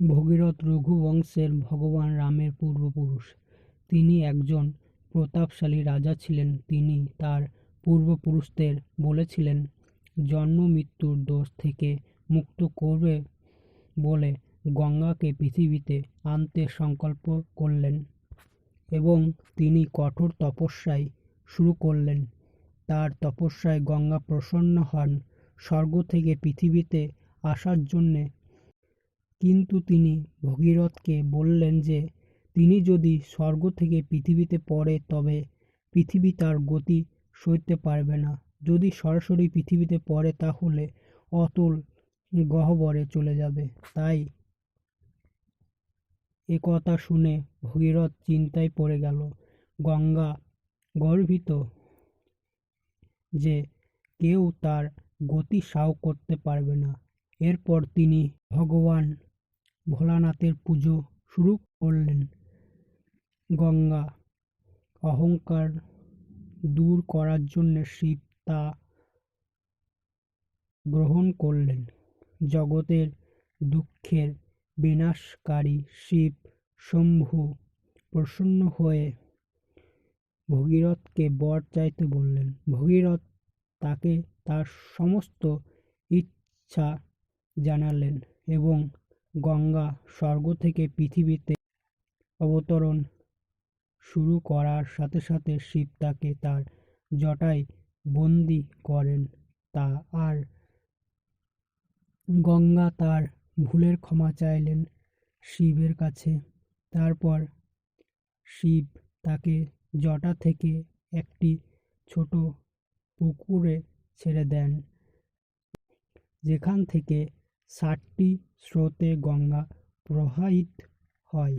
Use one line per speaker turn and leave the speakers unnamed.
ভগীরথ রঘুবংশের ভগবান রামের পূর্বপুরুষ। তিনি একজন প্রতাপশালী রাজা ছিলেন। তিনি তার পূর্বপুরুষদের বলেছিলেন, জন্ম মৃত্যুর দোষ থেকে মুক্ত করবে বলে গঙ্গাকে পৃথিবীতে আনতে সংকল্প করলেন এবং তিনি কঠোর তপস্যায় শুরু করলেন। তার তপস্যায় গঙ্গা প্রসন্ন হন। স্বর্গ থেকে পৃথিবীতে আসার জন্যে কিন্তু তিনি ভগীরথকে বললেন যে, তিনি যদি স্বর্গ থেকে পৃথিবীতে পড়ে, তবে পৃথিবী তার গতি সইতে পারবে না। যদি সরাসরি পৃথিবীতে পড়ে, তাহলে অতল গহ্বরে চলে যাবে। তাই একথা শুনে ভগীরথ চিন্তায় পড়ে গেল। গঙ্গা গর্বিত যে কেউ তার গতি সাও করতে পারবে না। এরপর তিনি ভগবান ভোলানাথের পুজো শুরু করলেন। গঙ্গা অহংকার দূর করার জন্য শিব তা গ্রহণ করলেন। জগতের দুঃখের বিনাশকারী শিব শম্ভু প্রসন্ন হয়ে ভগীরথকে বর চাইতে বললেন, ভগীরথ তাকে তার সমস্ত ইচ্ছা জানালেন এবং গঙ্গা স্বর্গ থেকে পৃথিবীতে অবতরণ শুরু করার সাথে সাথে শিব তাকে তার জটায় বন্দি করেন। তা আর গঙ্গা তার ভুলের ক্ষমা চাইলেন শিবের কাছে। তারপর শিব তাকে জটা থেকে একটি ছোট পুকুরে ছেড়ে দেন। যেখান থেকে ষাটটি স্রোতে গঙ্গা প্রবাহিত হয়।